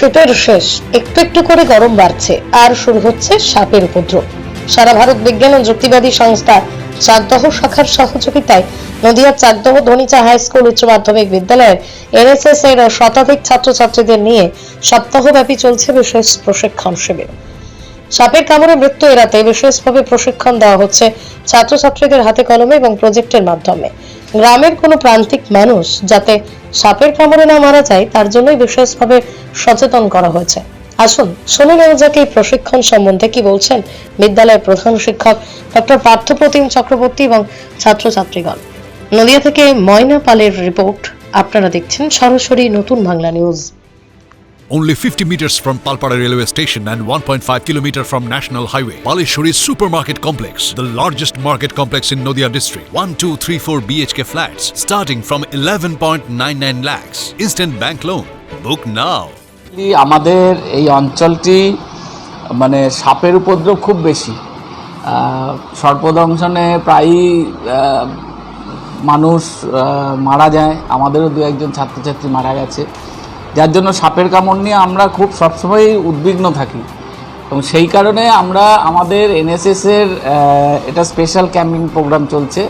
শীতের শেষ। একটু একটু করে গরম বাড়ছে, আর শুরু হচ্ছে সাপের উপদ্রব। সারা ভারত বিজ্ঞান ও যুক্তিবাদী সংস্থা চাকদহ শাখার সহযোগিতায় নদিয়ার চাকদহ ধনিচা হাই স্কুল উচ্চ মাধ্যমিক বিদ্যালয়ের এনএসএস এর শতাধিক ছাত্রছাত্রীদের নিয়ে সপ্তাহব্যাপী চলছে বিশেষ প্রশিক্ষণ শিবির। সাপের কামড়ে মৃত্যু এড়াতে বিশেষভাবে প্রশিক্ষণ দেওয়া হচ্ছে ছাত্রছাত্রীদের হাতে কলমে এবং প্রজেক্টের মাধ্যমে। গ্রামের কোনো প্রান্তিক মানুষ যাতে সাপের কামড়ে না মারা যায়, তার জন্যই বিশেষভাবে সচেতন করা হয়েছে। আসুন, শুনে নেওয়া যাক এই প্রশিক্ষণ সম্বন্ধে কি বলছেন বিদ্যালয়ের প্রধান শিক্ষক ডক্টর পার্থপ্রতিম চক্রবর্তী এবং ছাত্রছাত্রীগণ। নদিয়া থেকে ময়না পালের রিপোর্ট আপনারা দেখছেন সরাসরি নতুন Bangla news. Only 50 meters from Palpara railway station and 1.5 kilometer from National Highway. Palishuri Supermarket Complex, the largest market complex in Noida district. 1, 2, 3, 4 BHK flats starting from 11.99 lakhs. Instant bank loan. Book now. আমাদের এই অঞ্চলটি মানে সাপের উপদ্রব খুব বেশি সর্পদংশনে প্রায়ই মানুষ মারা যায় আমাদেরও দু একজন ছাত্রছাত্রী মারা গেছে যার জন্য সাপের কামড় নিয়ে আমরা খুব সবসময়ই উদ্বিগ্ন থাকি। এবং সেই কারণে আমরা আমাদের এনএসএসের এটা স্পেশাল ক্যাম্পিং প্রোগ্রাম চলছে।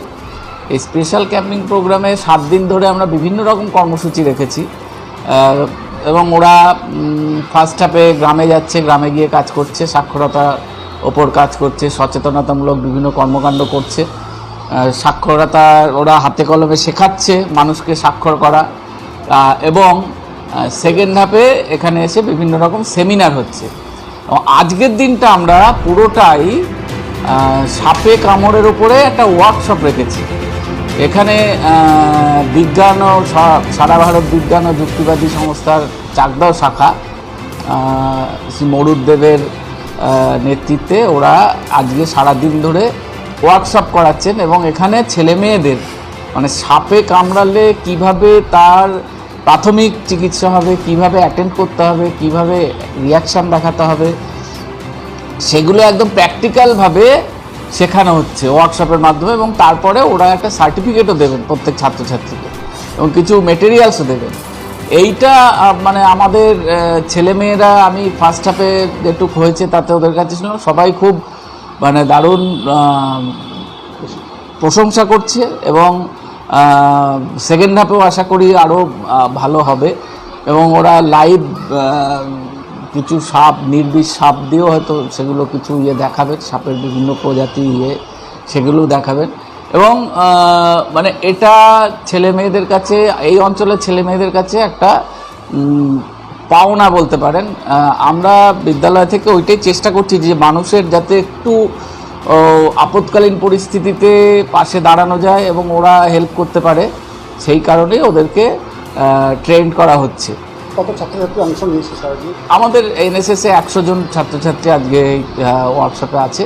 এই স্পেশাল ক্যাম্পিং প্রোগ্রামে সাত দিন ধরে আমরা বিভিন্ন রকম কর্মসূচি রেখেছি। এবং ওরা ফার্স্ট হাফে গ্রামে যাচ্ছে, গ্রামে গিয়ে কাজ করছে, সাক্ষরতার ওপর কাজ করছে, সচেতনতামূলক বিভিন্ন কর্মকাণ্ড করছে। সাক্ষরতা ওরা হাতে কলমে শেখাচ্ছে মানুষকে স্বাক্ষর করা। এবং সেকেন্ড হাফে এখানে এসে বিভিন্ন রকম সেমিনার হচ্ছে। আজকের দিনটা আমরা পুরোটাই সাপে কামড়ের উপরে একটা ওয়ার্কশপ রেখেছি। এখানে বিজ্ঞান ও সারা ভারত বিজ্ঞান ও যুক্তিবাদী সংস্থার চাকদাও শাখা শ্রী মরুদ্দেবের নেতৃত্বে ওরা আজকে সারা দিন ধরে ওয়ার্কশপ করাচ্ছেন এবং এখানে ছেলে মেয়েদের মানে সাপে কামড়ালে কীভাবে তার প্রাথমিক চিকিৎসা হবে, কীভাবে অ্যাটেন্ড করতে হবে, কীভাবে রিয়াকশান দেখাতে হবে, সেগুলো একদম প্র্যাকটিক্যালভাবে শেখানো হচ্ছে ওয়ার্কশপের মাধ্যমে এবং তারপরে ওরা একটা সার্টিফিকেটও দেবেন প্রত্যেক ছাত্রছাত্রীকে এবং কিছু মেটেরিয়ালসও দেবেন। এইটা মানে আমাদের ছেলেমেয়েরা, আমি ফার্স্ট হাফে যেটুক হয়েছে তাতে ওদের কাছে ছিল সবাই খুব মানে দারুণ প্রশংসা করছে এবং সেকেন্ড হাফেও আশা করি আরও ভালো হবে। এবং ওরা লাইভ কিছু সাপ, নির্বিষ সাপ দিয়েও হয়তো সেগুলো কিছু ইয়ে দেখাবে, সাপের বিভিন্ন প্রজাতি ইয়ে সেগুলোও দেখাবেন এবং মানে এটা ছেলে মেয়েদের কাছে, এই অঞ্চলের ছেলে মেয়েদের কাছে একটা পাওনা বলতে পারেন। আমরা বিদ্যালয় থেকে ওইটাই চেষ্টা করছি যে মানুষের যাতে একটু আপৎকালীন পরিস্থিতিতে পাশে দাঁড়ানো যায় এবং ওরা হেল্প করতে পারে সেই কারণে ওদেরকে ট্রেন করা হচ্ছে। কত ছাত্রছাত্রী অংশ নিয়েছে আমাদের এনএসএসে একশো জন ছাত্রছাত্রী আজকে এই ওয়ার্কশপে আছে।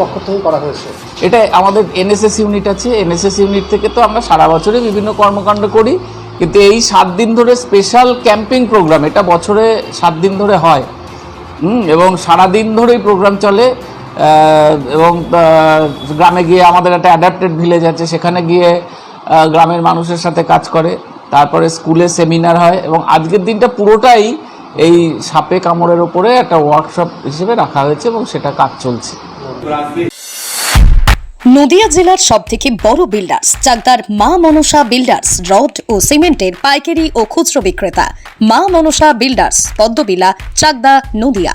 পক্ষ থেকে করা হয়েছে? এটা আমাদের এনএসএস ইউনিট আছে। এনএসএস ইউনিট থেকে তো আমরা সারা বছরে বিভিন্ন কর্মকাণ্ড করি। কিন্তু এই সাত দিন ধরে স্পেশাল ক্যাম্পিং প্রোগ্রাম এটা বছরে সাত দিন ধরে হয়। এবং সারা দিন ধরেই প্রোগ্রাম চলে। এবং গ্রামে গিয়ে আমাদের একটা অ্যাডাপ্টেড ভিলেজ আছে, সেখানে গিয়ে গ্রামের মানুষের সাথে কাজ করে। তারপরে স্কুলে সেমিনার হয় এবং আজকের দিনটা পুরোটাই এই সাপে কামড়ের ওপরে একটা ওয়ার্কশপ হিসেবে রাখা হয়েছে এবং সেটা কাজ চলছে। নদিয়া জেলার সব থেকে বড় বিল্ডার্স চাকদার মা মনসা বিল্ডার্স রড ও সিমেন্টের পাইকারি ও খুচরো বিক্রেতা। মা মনসা বিল্ডার্স পদ্মবিলা, চাকদা, নদিয়া।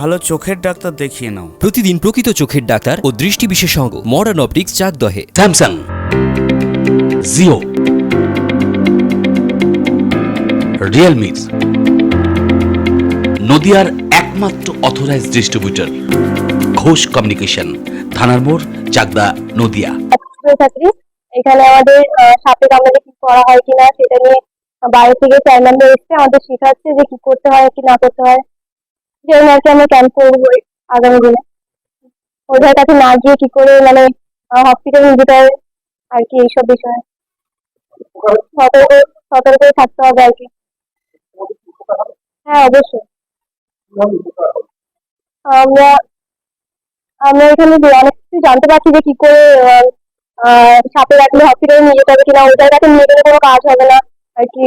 ভালো চোখের ডাক্তার দেখিয়ে নাও। প্রতিদিন প্রকৃত চোখের ডাক্তার ও দৃষ্টি বিশেষজ্ঞ মডার্ন অপটিক্স চাকদহে স্যামসাং জিও রিয়েলমি নদিয়ার একমাত্র অথরাইজ ডিস্ট্রিবিউটর ঘোষ কমিউনিকেশন থানার মোড় চাকদা নদিয়া। এখানে আমাদের সাপে কামড়ালে কি করা হয় কিনা সেটা নিয়ে বাইরে থেকে স্যার ম্যামরা এসছে। আমাদের শেখাচ্ছে যে কি করতে হয় কি না করতে হয়। যে জন্য আর কি আমরা ক্যাম্প করব আগামী দিনে? ওদের কাছে না গিয়ে কি করে মানে হসপিটাল নিয়ে যেতে হয় আর কি এইসব বিষয়ে? সতর্ক সতর্ক থাকতে হবে আর কি। হ্যাঁ অবশ্যই। আমরা আমরা এখানে অনেক কিছু জানতে পারছি যে কি করে সাপে রাখলে হসপিটালে নিয়ে যেতে হবে কিনা ওই জায়গাতে নিয়ে গেলে কোনো কাজ হবে না আর কি।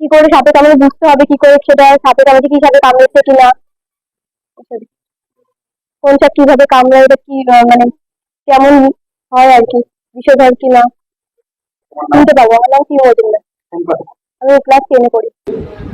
কি করে সাপে কামড়ে বুঝতে হবে, কি করে সেটা সাপে কামড়ে কি সাপে কামড়েছে কিনা। কোন সাপ কীভাবে কামড়ায়, এটা কি মানে কেমন হয় আর কি, বিষয় বিষধর কিনা? শুনতে পাবো আমার নাম কি না আমি ক্লাস টেনে পড়ি।